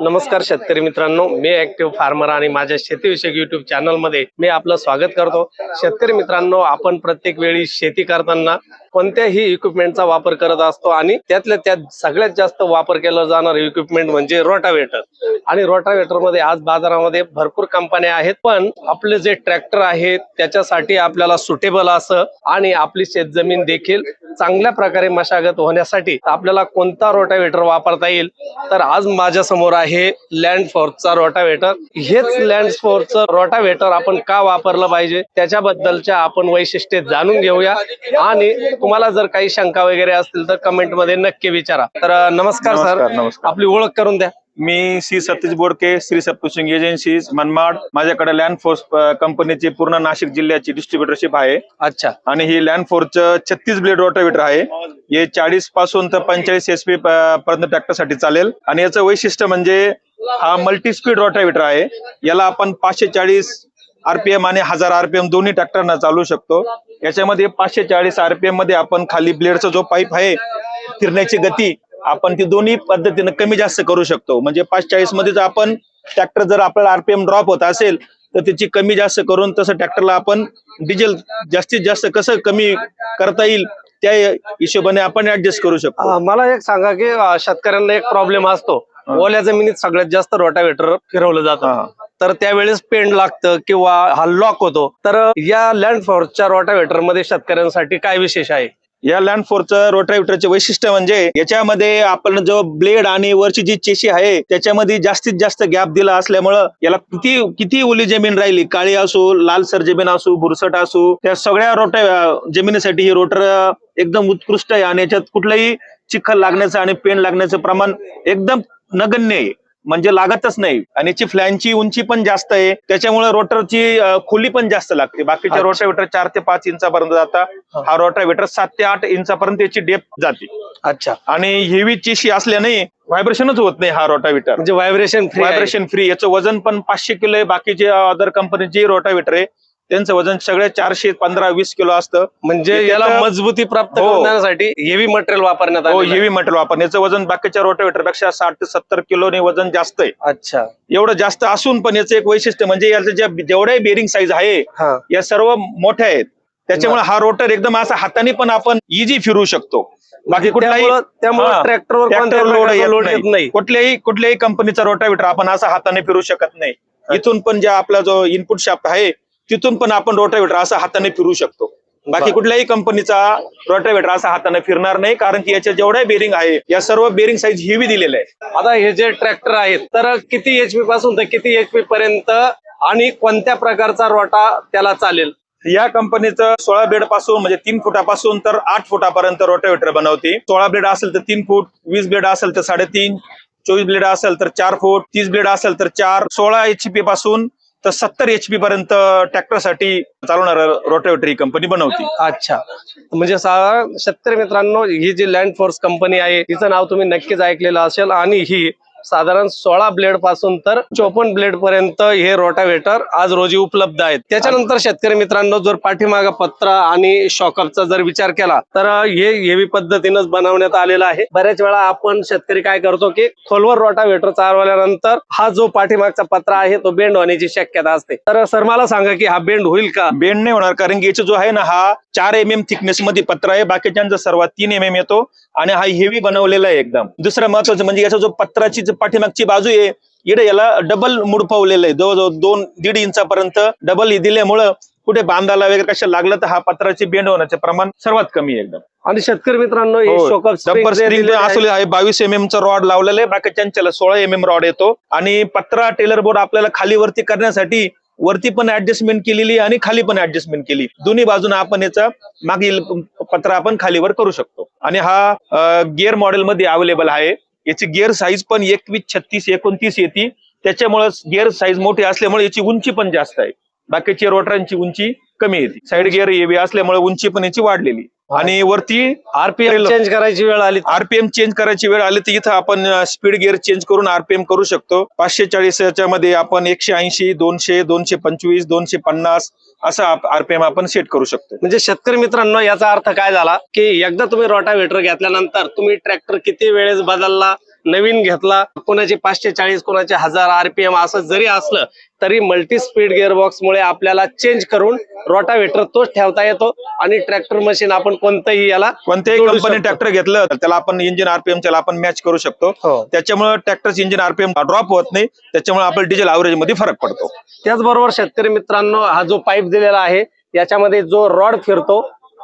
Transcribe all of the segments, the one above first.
नमस्कार शेतकरी मित्रांनो मी ऍक्टिव्ह फार्मर आणि माझ्या शेतीविषयक युट्यूब चॅनलमध्ये मी आपलं स्वागत करतो. शेतकरी मित्रांनो आपण प्रत्येक वेळी शेती करताना कोणत्याही इक्विपमेंटचा वापर करत असतो आणि त्यातल्या त्यात सगळ्यात जास्त वापर केला जाणार इक्विपमेंट म्हणजे रोटावेटर. आणि रोटावेटरमध्ये आज बाजारामध्ये भरपूर कंपन्या आहेत पण आपले जे ट्रॅक्टर आहेत त्याच्यासाठी आपल्याला सुटेबल असं आणि आपली शेतजमीन देखील चांगल्या प्रकारे मशागत होण्यासाठी आपल्याला कोणता रोटावेटर वापरता येईल? तर आज माझ्यासमोर आहे लँड फोर्सचा रोटावेटर. हेच लँड फोर्सचं रोटावेटर आपण का वापरलं पाहिजे? त्याच्याबद्दलच्या आपण वैशिष्ट्ये जाणून घेऊया. आणि तुम्हाला जर काही शंका वगैरे असतील तर कमेंटमध्ये नक्की विचारा. तर नमस्कार सर. आपली ओळख करून द्या. मी श्री सतीश बोडके श्री सप्तसिंग एजन्सीज मनमाड. माझ्याकडे लँड फोर्स कंपनीची पूर्ण नाशिक जिल्ह्याची डिस्ट्रीब्युटरशिप आहे. अच्छा. आणि ही लँड फोर्सचं छत्तीस ब्लेड रोटावेटर आहे. हे चाळीसपासून तर पंचेचाळीस एस पी पर्यंत ट्रॅक्टरसाठी चालेल. आणि याचं वैशिष्ट्य म्हणजे हा मल्टी स्पीड रोटावेटर आहे. याला आपण पाचशे चाळीस आरपीएम आणि हजार आरपीएम दोन्ही ट्रॅक्टरना चालू शकतो. याच्यामध्ये पाचशे चाळीस आरपीएममध्ये आपण खाली ब्लेडचा जो पाईप आहे फिरण्याची गती आपण ती दोन्ही पद्धतीने कमी जास्त करू शकतो. म्हणजे पाच चाळीस मध्येच आपण ट्रॅक्टर जर आपल्याला आरपीएम ड्रॉप होत असेल तर त्याची कमी जास्त करून तसं ट्रॅक्टरला आपण डिझेल जास्तीत जास्त कसं कमी करता येईल त्या हिशोबाने आपण ऍडजस्ट करू शकतो. मला एक सांगा की शेतकऱ्यांना एक प्रॉब्लेम असतो. ओल्या जमिनीत सगळ्यात जास्त रोटावेटर फिरवलं जातं. तर त्यावेळेस पेंड लागतं किंवा हा लॉक होतो. तर या लँड फोर्सच्या रोटावेटरमध्ये शेतकऱ्यांसाठी काय विशेष आहे? या लँड फोरचं रोटावेटरचे वैशिष्ट्य म्हणजे याच्यामध्ये आपण जो ब्लेड आणि वरची जी चेशी आहे त्याच्यामध्ये जास्तीत जास्त गॅप दिला असल्यामुळं याला किती किती ओली जमीन राहिली? काळी असो लालसर जमीन असो भुरसट असो त्या सगळ्या रोटा जमिनीसाठी ही रोटर एकदम उत्कृष्ट आहे. आणि याच्यात कुठलंही चिखल लागण्याचं आणि पेन लागण्याचं प्रमाण एकदम नगण्य आहे. म्हणजे लागतच नाही. आणि याची फ्लॅनची उंची पण जास्त आहे. त्याच्यामुळे रोटरची खोली पण जास्त लागते. बाकीच्या. रोटावेटर चार ते पाच इंचापर्यंत जाता. हा. रोटावेटर सात ते आठ इंचापर्यंत याची डेप जाते. अच्छा. आणि हेवी चिशी असल्याने व्हायब्रेशनच होत नाही हा रोटावेटर. म्हणजे व्हायब्रेशन व्हायब्रेशन फ्री. याचं वजन पण पाचशे किलो आहे. बाकीचे अदर कंपनीचे रोटावेटर आहे. त्यांचं वजन सगळे चारशे पंधरा वीस किलो असतं. म्हणजे याला मजबूती प्राप्त हो. करण्यासाठी हेवी मटेरियल वापरण्यात हो आले हेवी मटेरियल वापर याचं वजन बाकीच्या रोटावेटरपेक्षा साठ ते सत्तर किलोने वजन जास्त आहे. अच्छा. एवढं जास्त असून पण याचं एक वैशिष्ट्य म्हणजे याचं ज्या जेवढ्याही बेरिंग साईज आहे हा. या सर्व मोठ्या आहेत. त्याच्यामुळे हा रोटर एकदम असा हाताने पण आपण इझी फिरू शकतो. बाकी कुठलाही त्यामुळं- त्यामुळं हा. ट्रॅक्टरवर ट्रॅक्टर कोणत्याही लोड प्रकारचा येत लोड नाही. येत नाही. कुठल्याही कुठल्याही कंपनीचा रोटावेटर आपण असा हाताने फिरू शकत नाही. इथून पण ज्या आपला जो इनपुट शाफ्ट आहे तिथून पण आपण रोटावेटर असा हाताने फिरू शकतो. बाकी. कुठल्याही कंपनीचा रोटावेटर असा हाताने फिरणार नाही कारण की याच्या जेवढ्या बेरिंग आहे या सर्व बेरिंग साईज हेवी दिलेल्या आहे आता हे जे ट्रॅक्टर आहेत तर किती एचपी पासून तर किती एचपी पर्यंत आणि कोणत्या प्रकारचा रोटा त्याला चालेल? या कंपनीचं सोळा ब्लेडपासून म्हणजे तीन फुटापासून तर आठ फुटापर्यंत रोटावेटर बनवते. सोळा ब्लेड असेल तर तीन फूट वीस ब्लेड असेल तर साडेतीन चोवीस ब्लेड असेल तर चार फूट तीस ब्लेड असेल तर चार सोळा एचपी पासून तर सत्तर एचपी पर्यंत ट्रॅक्टरसाठी चालवणार रोटेवेटर ही कंपनी बनवते. अच्छा. म्हणजे सहा शेतकरी मित्रांनो ही जी लँड फोर्स कंपनी आहे तिचं नाव तुम्ही नक्कीच ऐकलेलं असेल. आणि ही साधारण सोळा ब्लेडपासून तर चोपन्न ब्लेड पर्यंत हे रोटावेटर आज रोजी उपलब्ध आहेत. त्याच्यानंतर शेतकरी मित्रांनो जर पाठीमाग पत्र आणि शॉकअपचा जर विचार केला तर हे हेवी पद्धतीनंच बनवण्यात आलेलं आहे. बऱ्याच वेळा आपण शेतकरी काय करतो की खोलवर रोटावेटर चालवल्यानंतर हा जो पाठीमागचा पत्र आहे तो बेंड होण्याची शक्यता असते. तर सर मला सांगा की हा बेंड होईल का? बेंड नाही होणार कारण की याचा जो आहे ना हा चार एम एम थिकनेस मध्ये पत्र आहे. बाकीच्यांचा सर्वात तीन एम एम येतो आणि हा हेवी बनवलेला आहे एकदम. दुसरं महत्वाचं म्हणजे याचा जो पत्राची पाठीमागची बाजू आहे. इकडे याला डबल मुडपावलेलं आहे. जवळजवळ दोन दीड इंचापर्यंत डबल दिल्यामुळं कुठे बांधायला वगैरे कशा लागलं तर हा पत्राची बेंड होण्याचे प्रमाण सर्वात कमी आहे एकदम. आणि शेतकरी मित्रांनो हे असले आहे. बावीस एम एम चा रॉड लावलेला आहे. बाकीच्यांच्याला सोळा एम एम रॉड येतो. आणि पत्रा टेलर बोर्ड आपल्याला खाली वरती करण्यासाठी वरती पण ऍडजस्टमेंट केलेली आणि खाली पण ऍडजस्टमेंट केली. दोन्ही बाजूने आपण याचा मागील पत्रा आपण खालीवर करू शकतो. आणि हा गिअर मॉडेल मध्ये अवेलेबल आहे. याची गिअर साईज पण एकवीस छत्तीस एकोणतीस येते. त्याच्यामुळे गिअर साईज मोठी असल्यामुळे याची उंची पण जास्त आहे. बाकीची रोटरांची उंची कमी येते. साईड गिअर हेवी असल्यामुळे उंची पण याची वाढलेली आणि वरती आरपीएम चेंज करायची वेळ आली आरपीएम चेंज करायची वेळ आली तर इथं आपण स्पीड गिअर चेंज करून आरपीएम करू शकतो. पाचशे चाळीसच्या मध्ये आपण एकशे ऐंशी दोनशे दोनशे पंचवीस दोनशे पन्नास असा आरपीएम आपण सेट करू शकतो. म्हणजे शेतकरी मित्रांनो याचा अर्थ काय झाला की एकदा तुम्ही रोटावेटर घेतल्यानंतर तुम्ही ट्रॅक्टर किती वेळेस बदलला? नवीन घेतला. कोणाचे पाचशे चाळीस कोणाचे हजार आरपीएम असं जरी असलं तरी मल्टी स्पीड गिअरबॉक्स मुळे आपल्याला चेंज करून रोटावेटर तोच ठेवता येतो आणि ट्रॅक्टर मशीन आपण कोणतंही याला कोणत्याही कंपनी. ट्रॅक्टर घेतलं तर त्याला आपण इंजिन आरपीएम त्याला आपण मॅच करू शकतो. त्याच्यामुळे ट्रॅक्टरचं इंजिन आरपीएम ड्रॉप होत नाही. त्याच्यामुळे आपलं डिझेल अवरेजमध्ये फरक पडतो. त्याचबरोबर शेतकरी मित्रांनो हा जो पाईप दिलेला आहे याच्यामध्ये जो रॉड फिरतो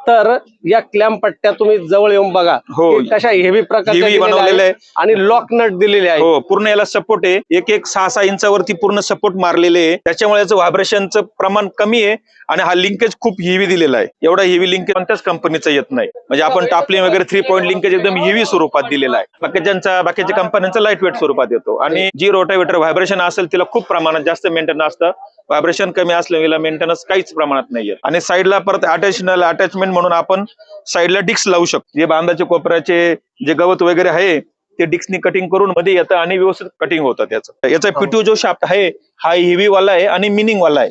तर या क्लॅम्प पट्ट्या तुम्ही जवळ येऊन बघा. हो. कशा हेवी दिलेल्या बनवलेल्या आहेत आणि लॉक नट दिलेले आहे हो पूर्ण याला सपोर्ट आहे. एक एक सहा सहा इंचावरती पूर्ण सपोर्ट मारलेले आहे. त्याच्यामुळे याचं व्हायब्रेशनचं प्रमाण कमी आहे आणि हा लिंकेज खूप हेवी दिलेला आहे. एवढा हेवी लिंकेज कोणत्याच कंपनीचं येत नाही. म्हणजे आपण टापलिंग वगैरे थ्री पॉईंट लिंकेज एकदम हेवी स्वरूपात दिलेला आहे. बाकीच्यांचा बाकीच्या कंपन्यांचा लाइट वेट स्वरूपात येतो. आणि जी रोटावेटर व्हायब्रेशन असेल तिला खूप प्रमाणात जास्त मेंटेनन्स असतं. व्हायब्रेशन कमी असल्यामुळे मेंटेनन्स काहीच प्रमाणात नाहीये. आणि साईडला परत अटॅचनल अटॅचमेंट म्हणून आपण साईडला डिक्स लावू शकतो. जे बांधाच्या कोपऱ्याचे जे गवत वगैरे आहे ते डिक्सनी कटिंग करून मध्ये येतं आणि व्यवस्थित कटिंग होतं त्याचं. याचा पिटू जो शाफ्ट आहे हा हेवी वाला आहे आणि मिनिंग वाला आहे.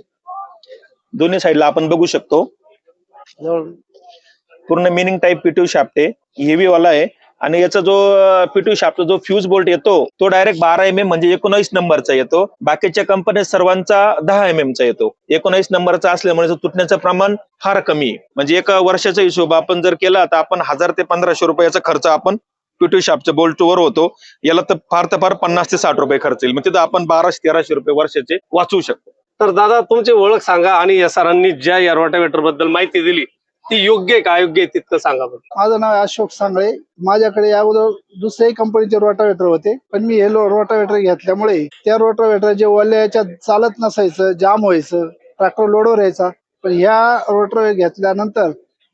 दोन्ही साईडला आपण बघू शकतो. पूर्ण मिनिंग टाईप पिटू शाफ्ट आहे. हेवी वाला आहे. आणि याचा जो पिटू शाफ्ट जो फ्यूज बोल्ट येतो तो डायरेक्ट बारा एम एम म्हणजे एकोणावीस नंबरचा येतो. बाकीच्या कंपन्या सर्वांचा दहा एम एमचा येतो. एकोणावीस नंबरचा असल्यामुळे तुटण्याचं प्रमाण फार कमी. आहे म्हणजे एका वर्षाचा हिशोब आपण जर केला तर आपण हजार ते पंधराशे रुपयाचा खर्च आपण पिटू शापच्या बोल्ट वर होतो. याला तर फार तर फार पन्नास ते साठ रुपये खर्च येईल. मग तिथं आपण बाराशे तेराशे रुपये वर्षाचे वाचवू शकतो. तर दादा तुमची ओळख सांगा आणि या सरांनी ज्या या रोटावेटरबद्दल माहिती दिली ती योग्य आहे का? अयोग्य आहे तितकं सांगा बरं. माझं नाव अशोक सांगळे. माझ्याकडे या अगोदर दुसऱ्याही कंपनीचे रोटावेटर होते. पण मी हे रोटावेटर घेतल्यामुळे त्या रोटावेटर जे वल्ल्या याच्यात चालत नसायचं जाम व्हायचं ट्रॅक्टर लोडवर यायचा. पण ह्या रोटावेटर घेतल्यानंतर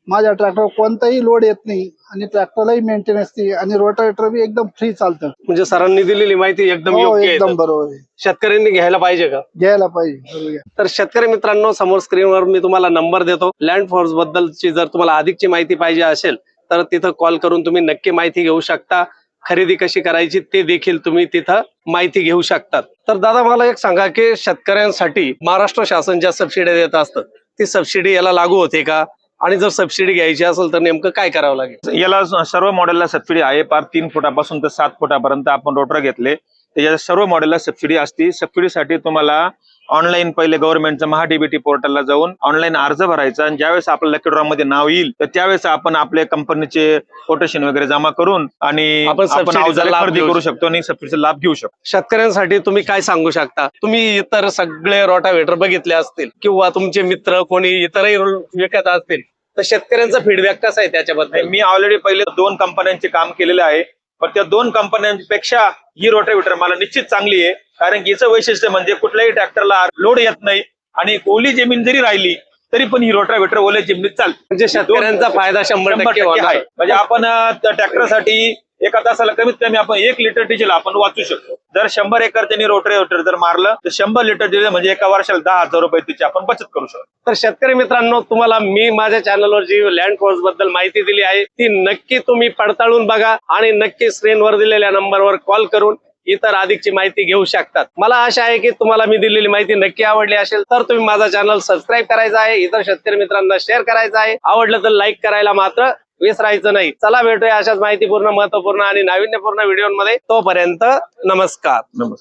माझ्या ट्रॅक्टर कोणताही लोड येत नाही आणि ट्रॅक्टरलाही मेंटेनन्स नाही आणि रोटावेटर बी एकदम फ्री चालतं. म्हणजे सरांनी दिलेली माहिती एकदम हो योग्य एकदम बरोबर आहे. शेतकऱ्यांनी घ्यायला पाहिजे का? घ्यायला पाहिजे बरोबर आहे. तर शेतकरी मित्रांनो समोर स्क्रीनवर मी तुम्हाला नंबर देतो. लँड फोर्स बद्दलची जर तुम्हाला अधिकची माहिती पाहिजे असेल तर तिथं कॉल करून तुम्ही नक्की माहिती घेऊ शकता. खरेदी कशी करायची ते देखील तुम्ही तिथं माहिती घेऊ शकतात तर दादा मला एक सांगा की शेतकऱ्यांसाठी महाराष्ट्र शासन ज्या सबसिडी देत असतं ती सबसिडी याला लागू होते का? आणि जर सबसिडी घ्यायची असेल तर नेमकं काय करावं लागेल? याला सर्व मॉडेलला सबसिडी आहे. पार तीन फुटापासून तर सात फुटापर्यंत आपण रोटर घेतले. त्याच्या सर्व मॉडेलला सबसिडी असते. सबसिडीसाठी तुम्हाला ऑनलाईन पहिले गव्हर्नमेंटच्या महाडीबीटी पोर्टलला जाऊन ऑनलाईन अर्ज भरायचा आणि ज्यावेळेस आपलं लकी ड्रॉ मध्ये नाव येईल तर त्यावेळेस आपण आपले कंपनीचे कोटेशन वगैरे जमा करून आणि आपण आपण सबसिडीचा अवजारे लाभ खरेदी घेऊ करू शकतो आणि सबसिडीचा लाभ घेऊ शकतो. शेतकऱ्यांसाठी तुम्ही काय सांगू शकता? तुम्ही इतर सगळे रोटावेटर बघितले असतील किंवा तुमचे मित्र कोणी इतरही विकत असतील तर शेतकऱ्यांचा फीडबॅक कसा आहे त्याच्याबद्दल? मी ऑलरेडी पहिले दोन कंपन्यांचे काम केलेले आहे पण त्या दोन कंपन्यांपेक्षा ही रोटावेटर मला निश्चित चांगली आहे. कारण की याचं वैशिष्ट्य म्हणजे कुठल्याही ट्रॅक्टरला लोड येत नाही आणि ओली जमीन जरी राहिली तरी पण ही रोटावेटर ओल्या जमिनीत चालते. म्हणजे शेतकऱ्यांचा फायदा शंभर टक्के आहे. म्हणजे आपण त्या ट्रॅक्टरसाठी एका तासाला कमीत कमी आपण एक लिटर डिझेल आपण वाचू शकतो. जर शंभर एकर त्यांनी रोटावेटर जर मारलं तर शंभर लिटर डिझेल म्हणजे एका वर्षाला दहा हजार रुपये त्याची आपण बचत करू शकतो. तर शेतकरी मित्रांनो तुम्हाला मी माझ्या चॅनलवर जी लँड फोर्सबद्दल माहिती दिली आहे. ती नक्की तुम्ही पडताळून बघा आणि नक्की स्क्रीनवर दिलेल्या नंबरवर कॉल करून इतर अधिकची माहिती घेऊ शकतात. मला आशा आहे की तुम्हाला मी दिलेली माहिती नक्की आवडली असेल तर तुम्ही माझा चॅनल सबस्क्राईब करायचा आहे इतर शेतकरी मित्रांना शेअर करायचा आहे. आवडलं तर लाईक करायला मात्र विसरायचं नाही. चला भेटूया अशाच माहितीपूर्ण महत्त्वपूर्ण आणि नाविन्यपूर्ण व्हिडिओमध्ये तोपर्यंत नमस्कार. नमस्कार.